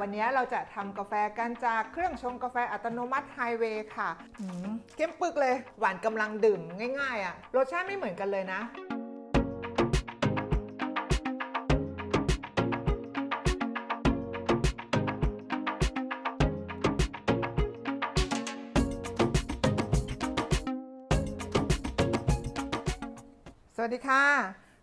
วันนี้เราจะทำกาแฟกันจากเครื่องชงกาแฟอัตโนมัติไฮเวย์ค่ะเข้มปึกเลย หวานกำลังดื่มง่ายๆอะ่ะ รสชาติไม่เหมือนกันเลยนะสวัสดีค่ะ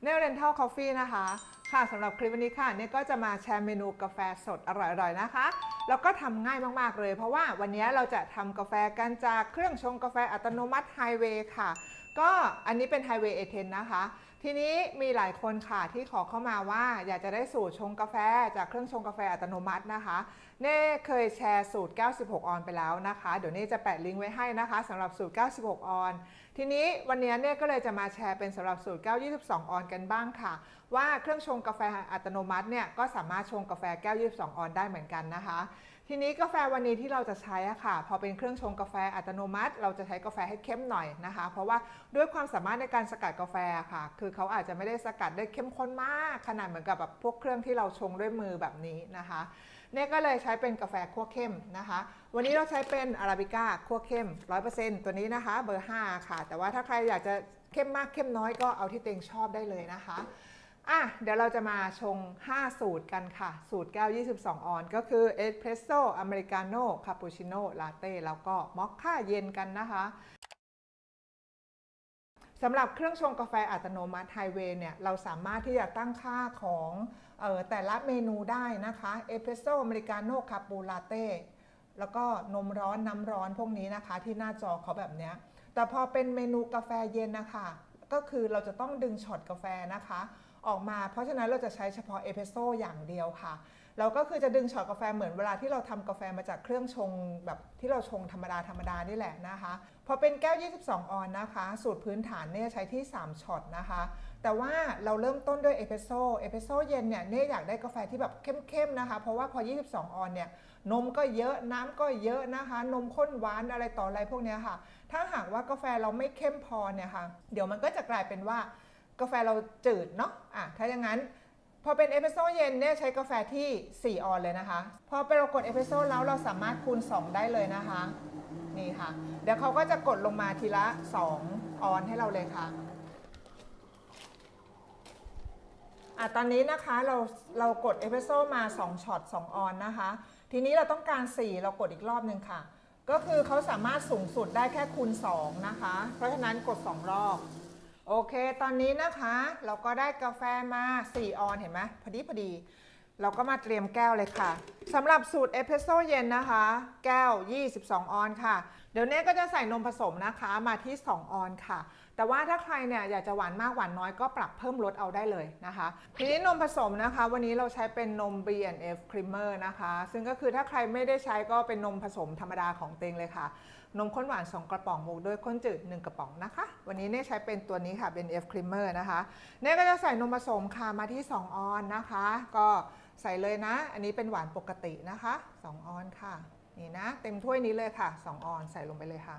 เนลเรนทัลคอฟฟี่นะคะ ค่ะสำหรับคลิปวันนี้ค่ะเนี่ยก็จะมาแชร์เมนูกาแฟสดอร่อยๆนะคะ แล้วก็ทำง่ายมากๆเลย เพราะว่าวันนี้เราจะทำกาแฟกันจากเครื่องชงกาแฟอัตโนมัติไฮเวย์ค่ะ ก็อันนี้เป็นไฮเวย์เอเทนนะคะ ทีนี้มีหลายคนค่ะที่ขอเข้ามาว่าอยากจะได้สูตรชงกาแฟจากเครื่องชงกาแฟอัตโนมัตินะคะ เน่เคยแชร์สูตร 96 ออนไปแล้วนะคะ เดี๋ยวเน่จะแปะลิงก์ไว้ให้นะคะสำหรับสูตร 96 ออน ทีนี้วันนี้เน่ก็เลยจะมาแชร์เป็นสำหรับสูตรแก้ว22 ออนกันบ้างค่ะ ว่าเครื่องชงกาแฟอัตโนมัติเนี่ยก็สามารถชงกาแฟแก้ว22 ออนได้เหมือนกันนะคะ ทีนี้กาแฟวันนี้ที่เราจะใช้อะค่ะ พอเป็นเครื่องชงกาแฟอัตโนมัติ เราจะใช้กาแฟให้เข้มหน่อยนะคะ เพราะว่าด้วยความสามารถในการสกัดกาแฟค่ะ คือเขาอาจจะไม่ได้สกัดได้เข้มข้นมาก ขนาดเหมือนกับแบบพวกเครื่องที่เราชงด้วยมือแบบนี้นะคะ เนี่ยก็เลยใช้เป็นกาแฟคั่วเข้มนะคะ วันนี้เราใช้เป็นอาราบิก้าคั่วเข้ม 100%ตัวนี้นะคะ เบอร์ 5 ค่ะ แต่ว่าถ้าใครอยากจะเข้มมากเข้มน้อยก็เอาที่เต็งชอบได้เลยนะคะอะเดี๋ยวเราจะมาชง 5 สูตรกันค่ะ สูตรแก้ว 22 ออน ก็คือเอสเพรสโซ่อเมริกาโน่คาปูชิโน่ลาเต้แล้วก็มอคค่าเย็นกันนะคะ สำหรับเครื่องชงกาแฟอัตโนมัติไฮเวย์เนี่ยเราสามารถที่จะตั้งค่าของออแต่ละเมนูได้นะคะเอสเพรสโซ่อเมริกาโน่คาปูลาเต้แล้วก็นมร้อนน้ำร้อนพวกนี้นะคะ ที่หน้าจอเขาแบบเนี้ยแต่พอเป็นเมนูกาแฟเย็นนะคะ ก็คือเราจะต้องดึงช็อตกาแฟนะคะ ออกมาเพราะฉะนั้นเราจะใช้เฉพาะเอสเพรสโซ่อย่างเดียวค่ะเราก็คือจะดึงช็อตกาแฟเหมือนเวลาที่เราทำกาแฟมาจากเครื่องชงแบบที่เราชงธรรมดาธรรมดานี่แหละนะคะพอเป็นแก้ว 22 ออนนะคะ สูตรพื้นฐานเนี่ยใช้ที่ 3 ช็อตนะคะ แต่ว่าเราเริ่มต้นด้วยเอสเพรสโซ่เอสเพรสโซ่เย็นเนี่ยเนี่ยอยากได้กาแฟที่แบบเข้มๆนะคะ เพราะว่าพอ 22 ออนเนี่ยนมก็เยอะน้ำก็เยอะนะคะ นมข้นหวานอะไรต่ออะไรพวกนี้ค่ะ ถ้าหากว่ากาแฟเราไม่เข้มพอเนี่ยค่ะ เดี๋ยวมันก็จะกลายเป็นว่ากาแฟเราจืดเนาะอะถ้าอย่างนั้น พอเป็นเอสเปรสโซ่เย็นเนี่ยใช้กาแฟที่ 4 ออนเลยนะคะ พอไปเรากดเอสเปรสโซ่แล้วเราสามารถคูณ 2 ได้เลยนะคะ นี่ค่ะ เดี๋ยวเขาก็จะกดลงมาทีละ 2 ออนให้เราเลยค่ะอะตอนนี้นะคะเราเรากดเอสเปรสโซ่มา 2ช็อต2 ออนนะคะ ทีนี้เราต้องการ 4 เรากดอีกรอบหนึ่งค่ะ ก็คือเขาสามารถสูงสุดได้แค่คูณ 2 นะคะ เพราะฉะนั้นกด 2 รอบ โอเค ตอนนี้นะคะ เราก็ได้กาแฟมา 4 ออนเห็นไหมพอดีพอดี เราก็มาเตรียมแก้วเลยค่ะสำหรับสูตรเอสเพรสโซ่เย็นนะคะ แก้ว 22 ออนค่ะ เดี๋ยวเนี้ก็จะใส่นมผสมนะคะมาที่ 2 ออนค่ะ แต่ว่าถ้าใครเนี่ยอยากจะหวานมากหวานน้อยก็ปรับเพิ่มลดเอาได้เลยนะคะ ทีนี้นมผสมนะคะ วันนี้เราใช้เป็นนม B&F Creamer นะคะ ซึ่งก็คือถ้าใครไม่ได้ใช้ก็เป็นนมผสมธรรมดาของเตงเลยค่ะ นมข้นหวาน 2 กระป๋องบวกด้วยข้นจืด 1 กระป๋องนะคะ วันนี้เนี่ยใช้เป็นตัวนี้ค่ะเป็น F Creamer นะคะเนี่ยก็จะใส่นมผสมค่ะมาที่ 2 ออนนะคะ ก็ใส่เลยนะ อันนี้เป็นหวานปกตินะคะ 2 ออนค่ะ นี่นะ เต็มถ้วยนี้เลยค่ะ 2 ออนใส่ลงไปเลยค่ะ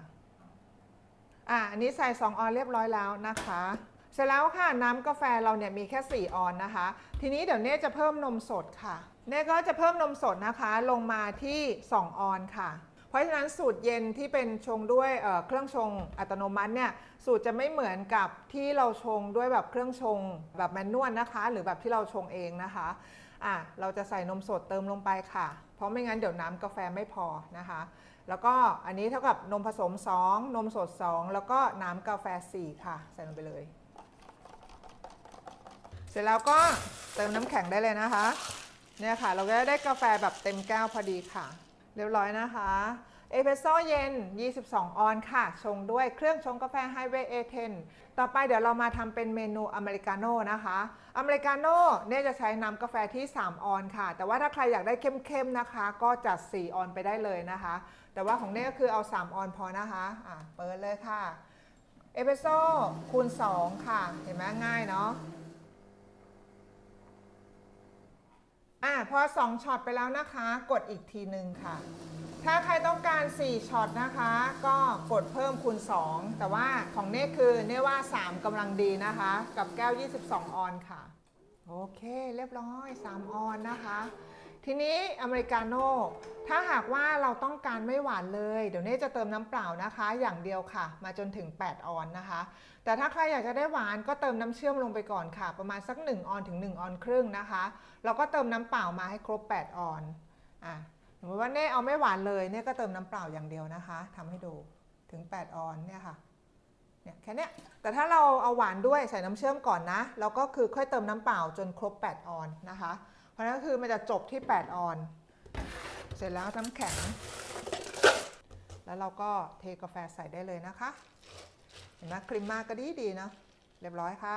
อะอันนี้ใส่ 2 ออนเรียบร้อยแล้วนะคะเสร็จแล้วค่ะน้ำกาแฟเราเนี่ยมีแค่ 4 ออนนะคะ ทีนี้เดี๋ยวเน่จะเพิ่มนมสดค่ะ เน่ก็จะเพิ่มนมสดนะคะ ลงมาที่ 2 ออนค่ะ เพราะฉะนั้นสูตรเย็นที่เป็นชงด้วยเเครื่องชงอัตโนมัติเนี่ยสูตรจะไม่เหมือนกับที่เราชงด้วยแบบเครื่องชงแบบแมนนวลนะคะ หรือแบบที่เราชงเองนะคะอะเราจะใส่นมสดเติมลงไปค่ะ เพราะไม่งั้นเดี๋ยวน้ำกาแฟไม่พอนะคะ แล้วก็อันนี้เท่ากับนมผสม 2 นมสด 2 แล้วก็น้ำกาแฟ 4 ค่ะ ใส่ลงไปเลย เสร็จแล้วก็เติมน้ำแข็งได้เลยนะคะ เนี่ยค่ะ เราก็จะได้กาแฟแบบเต็มแก้วพอดีค่ะ เรียบร้อยนะคะ เอสเพรสโซ่เย็น 22 ออนค่ะ ชงด้วยเครื่องชงกาแฟไฮเวย์ A10 ต่อไปเดี๋ยวเรามาทำเป็นเมนูอเมริกาโน่นะคะ อเมริกาโน่เนี่ยจะใช้น้ำกาแฟที่ 3 ออนค่ะ แต่ว่าถ้าใครอยากได้เข้มๆนะคะ ก็จัด 4 ออนไปได้เลยนะคะ แต่ว่าของเน่ก็คือเอา 3 ออนพอนะคะอะเปิดเลยค่ะ เอสเพรสโซ่คูณ 2 ค่ะ เห็นไหมง่ายเนาะอะพอ 2ช็อตไปแล้วนะคะ กดอีกทีหนึ่งค่ะ ถ้าใครต้องการ 4ช็อตนะคะ ก็กดเพิ่มคูณ 2 แต่ว่าของเน่คือเน่ว่า 3กำลังดีนะคะ กับแก้ว 22 ออนค่ะ โอเค เรียบร้อย 3 ออนนะคะ ทีนี้อเมริกาโน่ถ้าหากว่าเราต้องการไม่หวานเลย เดี๋ยวเน่จะเติมน้ำเปล่านะคะ อย่างเดียวค่ะ มาจนถึง 8 ออนนะคะ แต่ถ้าใครอยากจะได้หวานก็เติมน้ำเชื่อมลงไปก่อนค่ะ ประมาณสัก 1 ออนถึง 1 ออนครึ่งนะคะแล้วก็เติมน้ำเปล่ามาให้ครบ 8 ออนอะ สมมติว่าเน่เอาไม่หวานเลยเน่ก็เติมน้ำเปล่าอย่างเดียวนะคะทำให้ดูถึง 8 ออนเนี่ยค่ะเนี่ยแค่เนี้ยแต่ถ้าเราเอาหวานด้วยใส่น้ำเชื่อมก่อนนะแล้วก็คือค่อยเติมน้ำเปล่าจนครบ 8 ออนนะคะ เพราะนั้นก็คือมันจะจบที่ 8 ออน เสร็จแล้วน้ำแข็ง แล้วเราก็เทกาแฟใส่ได้เลยนะคะ เห็นไหมครีมมากก็ดีดีเนาะเรียบร้อยค่ะ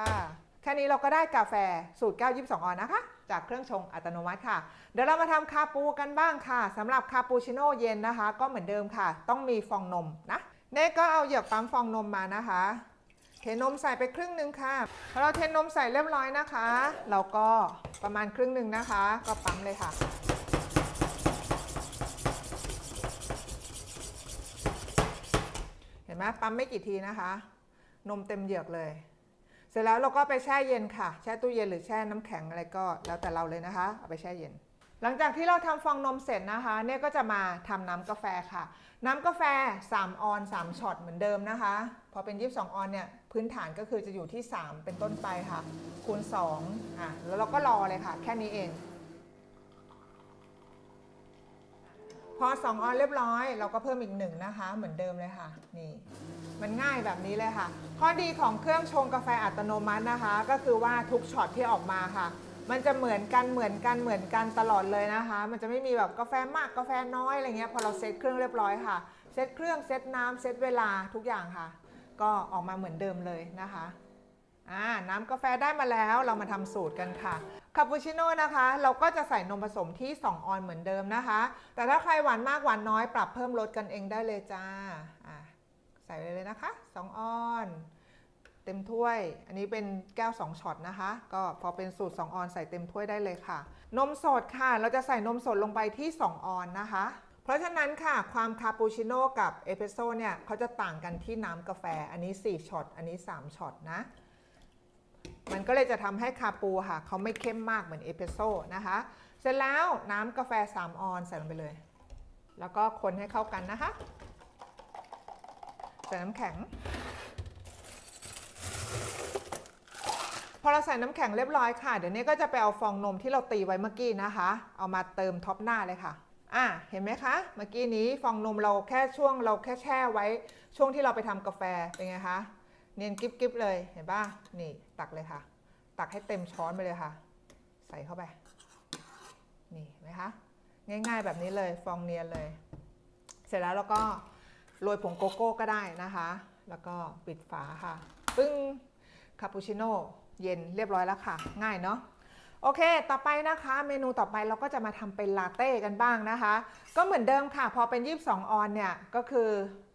แค่นี้เราก็ได้กาแฟสูตร 9 22 ออนนะคะ จากเครื่องชงอัตโนมัติค่ะ เดี๋ยวเรามาทำคาปูกันบ้างค่ะสำหรับคาปูชิโน่เย็นนะคะ ก็เหมือนเดิมค่ะ ต้องมีฟองนมนะเน่ก็เอาเหยือกปั๊มฟองนมมานะคะ เทนมใส่ไปครึ่งหนึ่งค่ะพอเราเทนมใส่เรียบร้อยนะคะ เราก็ประมาณครึ่งหนึ่งนะคะ ก็ปั๊มเลยค่ะเห็นไหมปั๊มไม่กี่ทีนะคะ นมเต็มเหยือกเลย สร็จแล้วเราก็ไปแช่เย็นค่ะ แช่ตู้เย็นหรือแช่น้ำแข็งอะไรก็แล้วแต่เราเลยนะคะ เอาไปแช่เย็น หลังจากที่เราทำฟองนมเสร็จนะคะ เนี่ยก็จะมาทำน้ำกาแฟค่ะ น้ำกาแฟ 3 ออน 3ช็อตเหมือนเดิมนะคะ พอเป็น 22 ออนเนี่ยพื้นฐานก็คือจะอยู่ที่ 3 เป็นต้นไปค่ะ คูณ 2อะแล้วเราก็รอเลยค่ะ แค่นี้เอง พอ 2 ออนเรียบร้อย เราก็เพิ่มอีกหนึ่งนะคะ เหมือนเดิมเลยค่ะ นี่ มันง่ายแบบนี้เลยค่ะ ข้อดีของเครื่องชงกาแฟอัตโนมัตินะคะ ก็คือว่าทุกช็อตที่ออกมาค่ะ มันจะเหมือนกันเหมือนกันเหมือนกันตลอดเลยนะคะ มันจะไม่มีแบบกาแฟมากกาแฟน้อยอะไรเงี้ยพอเราเซตเครื่องเรียบร้อยค่ะ เซตเครื่องเซตน้ำเซตเวลาทุกอย่างค่ะ ก็ออกมาเหมือนเดิมเลยนะคะอ่าน้ำกาแฟได้มาแล้วเรามาทำสูตรกันค่ะคาปูชิโน่นะคะ เราก็จะใส่นมผสมที่ 2 ออนเหมือนเดิมนะคะ แต่ถ้าใครหวานมากหวานน้อยปรับเพิ่มลดกันเองได้เลยจ้า ใส่ไปเลยนะคะ 2 ออน เต็มถ้วย อันนี้เป็นแก้ว 2ช็อตนะคะ ก็พอเป็นสูตร 2 ออนใส่เต็มถ้วยได้เลยค่ะ นมสดค่ะ เราจะใส่นมสดลงไปที่ 2 ออนนะคะ เพราะฉะนั้นค่ะความคาปูชิโน่กับเอสเปรสโซ่เนี่ยเขาจะต่างกันที่น้ำกาแฟ อันนี้ 4ช็อต อันนี้ 3ช็อตนะ มันก็เลยจะทำให้คาปูค่ะเขาไม่เข้มมากเหมือนเอสเปรสโซ่นะคะ เสร็จแล้วน้ำกาแฟ 3 ออนใส่ลงไปเลย แล้วก็คนให้เข้ากันนะคะ ใส่น้ำแข็ง พอเราใส่น้ำแข็งเรียบร้อยค่ะ เดี๋ยวนี้ก็จะไปเอาฟองนมที่เราตีไว้เมื่อกี้นะคะ เอามาเติมท็อปหน้าเลยค่ะอะเห็นไหมคะ เมื่อกี้นี้ฟองนมเราแค่ช่วงเราแค่แช่ไว้ ช่วงที่เราไปทำกาแฟเป็นไงคะเนียนกิ๊บกิ๊บเลยเห็นป่ะนี่ตักเลยค่ะ ตักให้เต็มช้อนไปเลยค่ะ ใส่เข้าไป นี่เห็นไหมคะ ง่ายๆแบบนี้เลยฟองเนียนเลย เสร็จแล้วเราก็ โรยผงโกโก้ก็ได้นะคะ แล้วก็ปิดฝาค่ะ ปึ้ง คาปูชิโน่เย็นเรียบร้อยแล้วค่ะ ง่ายเนาะ โอเค ต่อไปนะคะ เมนูต่อไปเราก็จะมาทำเป็นลาเต้กันบ้างนะคะ ก็เหมือนเดิมค่ะ พอเป็น 22 ออนเนี่ย ก็คือ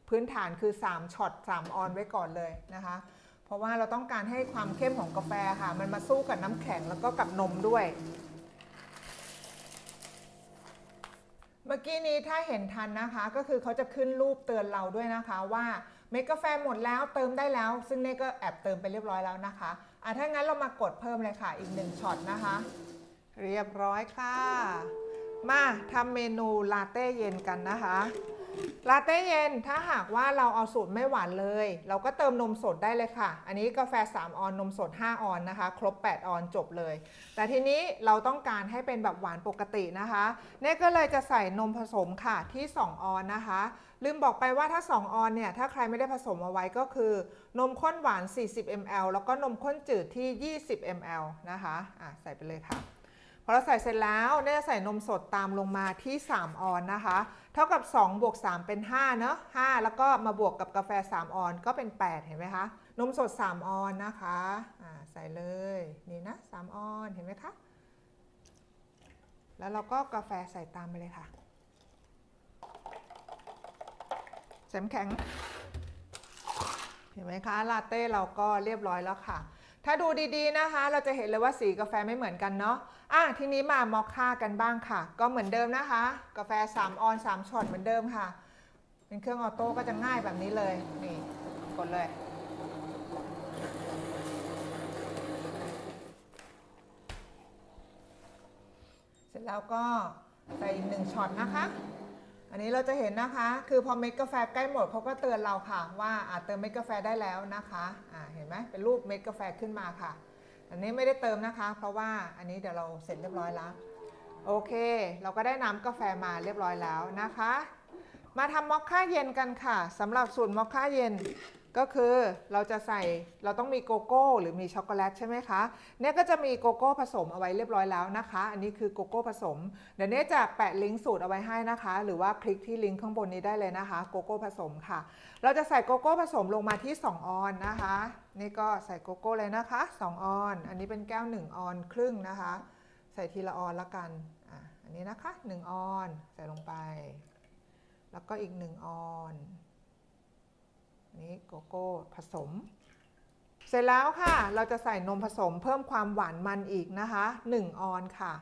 พื้นฐานคือ 3ช็อต 3 ออนไว้ก่อนเลยนะคะ เพราะว่าเราต้องการให้ความเข้มของกาแฟค่ะ มันมาสู้กับน้ำแข็งแล้วก็กับนมด้วย เมื่อกี้นี้ถ้าเห็นทันนะคะ ก็คือเขาจะขึ้นรูปเตือนเราด้วยนะคะว่าเมกกาแฟหมดแล้วเติมได้แล้ว ซึ่งเน่ก็แอบเติมไปเรียบร้อยแล้วนะคะอะถ้างั้นเรามากดเพิ่มเลยค่ะอีกหนึ่งช็อตนะคะ เรียบร้อยค่ะ มาทำเมนูลาเต้เย็นกันนะคะ ลาเต้เย็นถ้าหากว่าเราเอาสูตรไม่หวานเลย เราก็เติมนมสดได้เลยค่ะ อันนี้กาแฟ 3 ออน นมสด 5 ออนนะคะ ครบ 8 ออนจบเลย แต่ทีนี้เราต้องการให้เป็นแบบหวานปกตินะคะเน่ก็เลยจะใส่นมผสมค่ะที่ 2 ออนนะคะ ลืมบอกไปว่าถ้า 2 ออนเนี่ย ถ้าใครไม่ได้ผสมเอาไว้ก็คือ นมข้นหวาน 40 ml แล้วก็นมข้นจืดที่ 20 ml นะคะอะใส่ไปเลยค่ะ อเราใส่เสร็จแล้วเนี่จะใส่นมสดตามลงมาที่ 3 ออนนะคะ เท่ากับ2บวก3เป็น5เนอะ5แล้วก็มาบวกกับกาแฟ 3 ออนก็เป็น 8 เห็นไหมคะ นมสด 3 ออนนะคะอ่าใส่เลยนี่นะ 3 ออนเห็นไหมคะ แล้วเราก็กาแฟใส่ตามไปเลยค่ะใส่น้ำแข็ง เห็นไหมคะ ลาเต้เราก็เรียบร้อยแล้วค่ะ ถ้าดูดีๆนะคะ เราจะเห็นเลยว่าสีกาแฟไม่เหมือนกันเนาะ อะทีนี้มามอคค่ากันบ้างค่ะ ก็เหมือนเดิมนะคะ กาแฟ 3 ออน 3ช็อตเหมือนเดิมค่ะ เป็นเครื่องออโต้ก็จะง่ายแบบนี้เลย นี่ กดเลย เสร็จแล้วก็ใส่อีกหนึ่งช็อตนะคะ อันนี้เราจะเห็นนะคะ คือพอเม็ดกาแฟใกล้หมดเขาก็เตือนเราค่ะ ว่าอาจเติมเม็ดกาแฟได้แล้วนะคะ อ่า เห็นไหมเป็นรูปเม็ดกาแฟขึ้นมาค่ะ อันนี้ไม่ได้เติมนะคะ เพราะว่าอันนี้เดี๋ยวเราเสร็จเรียบร้อยแล้ว โอเค เราก็ได้น้ำกาแฟมาเรียบร้อยแล้วนะคะ มาทำมอคค่าเย็นกันค่ะสำหรับสูตรมอคค่าเย็น ก็คือเราจะใส่เราต้องมีโกโก้หรือมีช็อกโกแลตใช่ไหมคะเนี่ยก็จะมีโกโก้ผสมเอาไว้เรียบร้อยแล้วนะคะ อันนี้คือโกโก้ผสม เดี๋ยวเนี้จะแปะลิงก์สูตรเอาไว้ให้นะคะ หรือว่าคลิกที่ลิงก์ข้างบนนี้ได้เลยนะคะโกโก้ผสมค่ะ เราจะใส่โกโก้ผสมลงมาที่ 2 ออนนะคะ นี่ก็ใส่โกโก้เลยนะคะ 2 ออน อันนี้เป็นแก้ว 1 ออนครึ่งนะคะ ใส่ทีละออนละกันอะอันนี้นะคะ 1 ออนใส่ลงไป แล้วก็อีก 1 ออน นนี้โกโก้ผสม เสร็จแล้วค่ะ เราจะใส่นมผสมเพิ่มความหวานมันอีกนะคะ 1 ออนค่ะ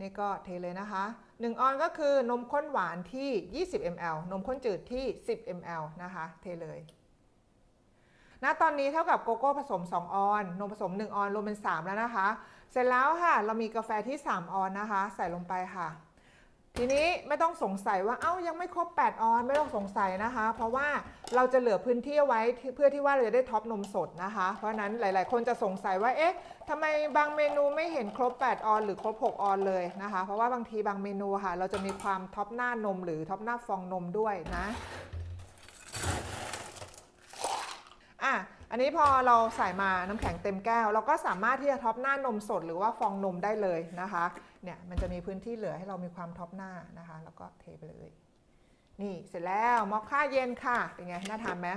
นี่ก็เทเลยนะคะ 1 ออนก็คือนมข้นหวานที่ 20 ml นมข้นจืดที่ 10 ml นะคะ เทเลยณตอนนี้เท่ากับโกโก้ผสม 2 ออน นมผสม 1 ออนรวมเป็น 3 แล้วนะคะ เสร็จแล้วค่ะ เรามีกาแฟที่ 3 ออนนะคะ ใส่ลงไปค่ะ ทีนี้ไม่ต้องสงสัยว่าเอ้ายังไม่ครบ 8 ออนไม่ต้องสงสัยนะคะ เพราะว่าเราจะเหลือพื้นที่ไว้เพื่อที่ว่าเราจะได้ท็อปนมสดนะคะ เพราะฉะนั้นหลาย ๆ คนจะสงสัยว่าเอ๊ะทำไมบางเมนูไม่เห็นครบ 8 ออน หรือครบ 6 ออนเลยนะคะ เพราะว่าบางทีบางเมนูค่ะ เราจะมีความท็อปหน้านมหรือท็อปหน้าฟองนมด้วยนะอะ อันนี้พอเราใส่มาน้ำแข็งเต็มแก้ว เราก็สามารถที่จะท็อปหน้านมสดหรือว่าฟองนมได้เลยนะคะ เนี่ยมันจะมีพื้นที่เหลือให้เรามีความท็อปหน้านะคะ แล้วก็เทไปเลย นี่เสร็จแล้วมอคค่าเย็นค่ะเป็นไงน่าทานไหม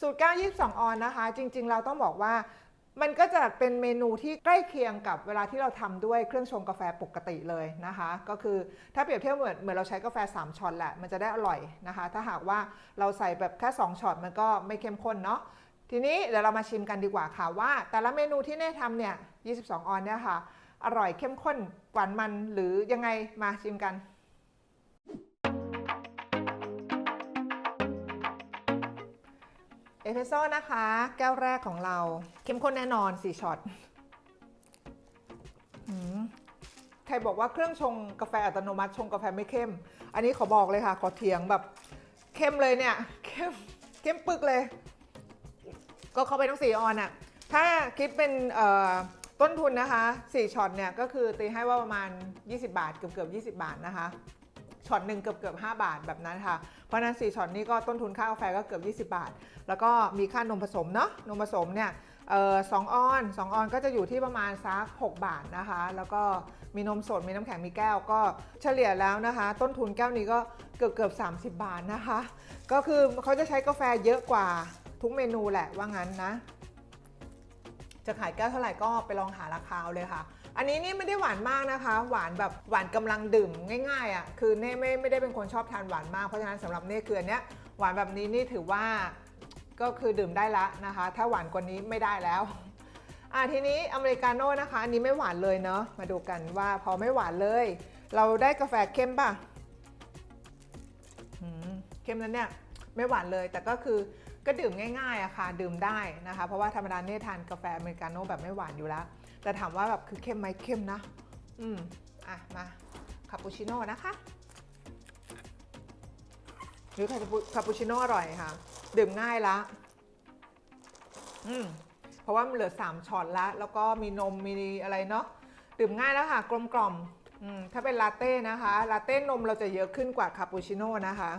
สูตร9 22 ออนนะคะ จริง ๆ เราต้องบอกว่ามันก็จะเป็นเมนูที่ใกล้เคียงกับเวลาที่เราทำด้วยเครื่องชงกาแฟปกติเลยนะคะ ก็คือถ้าเปรียบเทียบเหมือนเหมือนเราใช้กาแฟ 3ช็อตแหละมันจะได้อร่อยนะคะ ถ้าหากว่าเราใส่แบบแค่ 2ช็อตมันก็ไม่เข้มข้นเนาะ ทีนี้เดี๋ยวเรามาชิมกันดีกว่าค่ะว่า แต่ละเมนูที่เน่ทำเนี่ย 22 ออนเนี่ยค่ะ อร่อยเข้มข้นหวานมันหรือยังไงมาชิมกันเอสเปรสโซ่นะคะ แก้วแรกของเรา เข้มข้นแน่นอน 4ช็อตใครบอกว่าเครื่องชงกาแฟอัตโนมัติชงกาแฟไม่เข้ม อันนี้ขอบอกเลยค่ะ ขอเถียงแบบ เข้มเลยเนี่ย เข้มเข้มปึกเลย ก็เข้าไปต้องสี่ออนอะถ้าคิดเป็นต้นทุนนะคะ4ช็อตเนี่ยก็คือตีให้ว่าประมาณ 20 บาทเกือบเกือบ20 บาทนะคะช็อตหนึ่งเกือบเกือบ5บาทแบบนั้นค่ะ เพราะนั้น4ช็อตนี้ก็ต้นทุนค่ากาแฟก็เกือบ 20 บาท แล้วก็มีค่านมผสมเนาะนมผสมเนี่ยเอ่อสองออน2ออนก็จะอยู่ที่ประมาณสัก6บาทนะคะ แล้วก็มีนมสดมีน้ำแข็งมีแก้วก็เฉลี่ยแล้วนะคะ ต้นทุนแก้วนี้ก็เกือบเกือบ30 บาทนะคะ ก็คือเขาจะใช้กาแฟเยอะกว่า ทุกเมนูแหละว่างั้นนะ จะขายแก้วเท่าไหร่ก็ไปลองหาราคาเลยค่ะ อันนี้นี่ไม่ได้หวานมากนะคะ หวานแบบหวานกำลังดื่มง่ายๆอะ่ะคือเน่ไม่ไม่ได้เป็นคนชอบทานหวานมากเพราะฉะนั้นสำหรับเน่คืออันเนี้ยหวานแบบนี้นี่ถือว่าก็คือดื่มได้ละนะคะ ถ้าหวานกว่านี้ไม่ได้แล้วอะทีนี้อเมริกาโน่นะคะอันนี้ไม่หวานเลยเนาะมาดูกันว่าพอไม่หวานเลย เราได้กาแฟเข้มป่ะเข้มแล้วเนี่ยไม่หวานเลยแต่ก็คือ ก็ดื่มง่ายๆอะค่ะดื่มได้นะคะ เพราะว่าธรรมดาเนี่ยทานกาแฟอเมริกาโน่แบบไม่หวานอยู่แล้ว แต่ถามว่าแบบคือเข้มไหมเข้มนะ อืมอะมาคาปูชิโน่นะคะหรือคาปูคาปูชิโน่อร่อยค่ะ ดื่มง่ายละอืมเพราะว่ามันเหลือ 3ช็อตแล้วแล้วก็มีนมมีอะไรเนาะดื่มง่ายแล้วค่ะ กลมกล่อมอืมถ้าเป็นลาเต้นะคะ ลาเต้นมเราจะเยอะขึ้นกว่าคาปูชิโน่นะคะ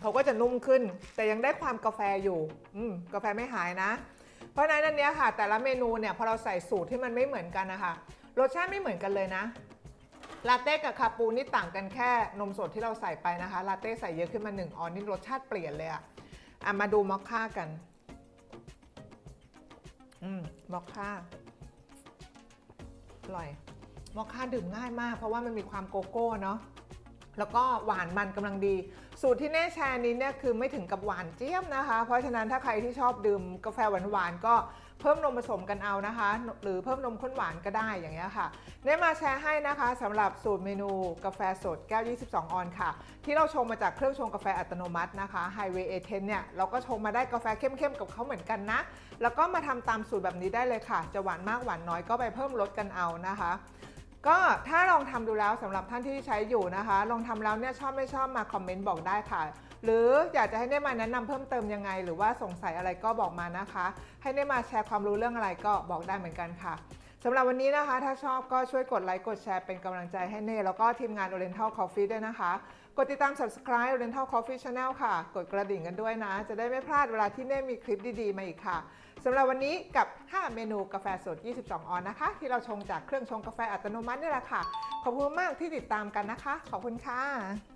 เขาก็จะนุ่มขึ้น แต่ยังได้ความกาแฟอยู่กาแฟไม่หายนะ เพราะฉะนั้นอันเนี้ยค่ะ แต่ละเมนูเนี่ยพอเราใส่สูตรที่มันไม่เหมือนกันนะคะรสชาติไม่เหมือนกันเลยนะลาเต้กับคาปูนี่ต่างกันแค่นมสดที่เราใส่ไปนะคะลาเต้ใส่เยอะขึ้นมาหนึ่งออนนี่รสชาติเปลี่ยนเลยอะอะมาดูมอคค่ากัน อืมมอคค่าอร่อยมอคค่าดื่มง่ายมาก เพราะว่ามันมีความโกโก้เนาะแล้วก็หวานมันกำลังดี สูตรที่แน่แชร์นี้เนี่ยคือไม่ถึงกับหวานเจี๊ยบนะคะ เพราะฉะนั้นถ้าใครที่ชอบดื่มกาแฟหวานๆก็เพิ่มนมผสมกันเอานะคะ หรือเพิ่มนมข้นหวานก็ได้อย่างเงี้ยค่ะได้มาแชร์ให้นะคะสำหรับสูตรเมนูกาแฟสดแก้ว 22 ออนค่ะ ที่เราชงมาจากเครื่องชงกาแฟอัตโนมัตินะคะ Highway A10 เนี่ยเราก็ชงมาได้กาแฟเข้มๆกับเขาเหมือนกันนะ แล้วก็มาทำตามสูตรแบบนี้ได้เลยค่ะ จะหวานมากหวานน้อยก็ไปเพิ่มลดกันเอานะคะ ก็ถ้าลองทำดูแล้วสำหรับท่านที่ใช้อยู่นะคะ ลองทำแล้วเนี่ยชอบไม่ชอบมาคอมเมนต์บอกได้ค่ะ หรืออยากจะให้ได้มาแนะนำเพิ่มเติมยังไง หรือว่าสงสัยอะไรก็บอกมานะคะ ให้ได้มาแชร์ความรู้เรื่องอะไรก็บอกได้เหมือนกันค่ะ สำหรับวันนี้นะคะ ถ้าชอบก็ช่วยกดไลค์กดแชร์เป็นกำลังใจให้เน่แล้วก็ทีมงาน Oriental Coffee ด้วยนะคะ กดติดตาม subscribe Oriental Coffee Channel ค่ะ กดกระดิ่งกันด้วยนะ จะได้ไม่พลาดเวลาที่เน่มีคลิปดีๆ มาอีกค่ะสำหรับวันนี้กับ 5 เมนูกาแฟสด 22 ออนนะคะ ที่เราชงจากเครื่องชงกาแฟอัตโนมัตินี่แหละค่ะ ขอบคุณมากที่ติดตามกันนะคะ ขอบคุณค่ะ